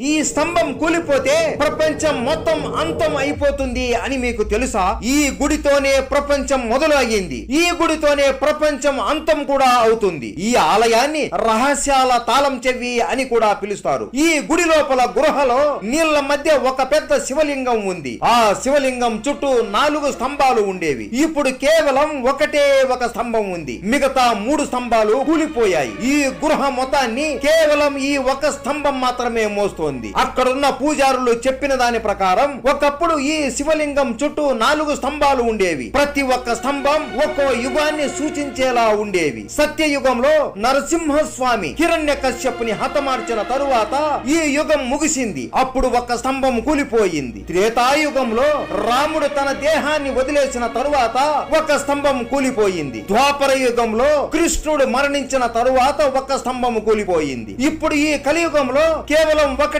ఈ స్తంభం కూలిపోతే ప్రపంచం మొత్తం అంతం అయిపోతుంది అని మీకు తెలుసా? ఈ గుడితోనే ప్రపంచం మొదలు అయ్యింది ఈ గుడితోనే ప్రపంచం అంతం కూడా అవుతుంది. ఈ ఆలయాన్ని రహస్యాల తాళం చెవి అని కూడా పిలుస్తారు. ఈ గుడి లోపల గృహలో నీళ్ళ మధ్య ఒక పెద్ద శివలింగం ఉంది. ఆ శివలింగం చుట్టూ నాలుగు స్తంభాలు ఉండేవి. ఇప్పుడు కేవలం ఒకటే ఒక స్తంభం ఉంది. మిగతా మూడు స్తంభాలు కూలిపోయాయి. ఈ గృహ మొత్తాన్ని కేవలం ఈ ఒక స్తంభం మాత్రమే మోస్తోంది. అక్కడున్న పూజారులు చెప్పిన దాని ప్రకారం ఒకప్పుడు ఈ శివలింగం చుట్టూ నాలుగు స్తంభాలు ఉండేవి. ప్రతి ఒక్క స్తంభం ఒక్కో యుగాన్ని సూచించేలా ఉండేవి. సత్యయుగంలో నరసింహస్వామి హిరణ్య కశ్యపుని హతమార్చిన తరువాత ఈ యుగం ముగిసింది. అప్పుడు ఒక స్తంభం కూలిపోయింది. త్రేతాయుగంలో రాముడు తన దేహాన్ని వదిలేసిన తరువాత ఒక స్తంభం కూలిపోయింది. ద్వాపర యుగంలో కృష్ణుడు మరణించిన తరువాత ఒక స్తంభం కూలిపోయింది. ఇప్పుడు ఈ కలియుగంలో కేవలం ఒక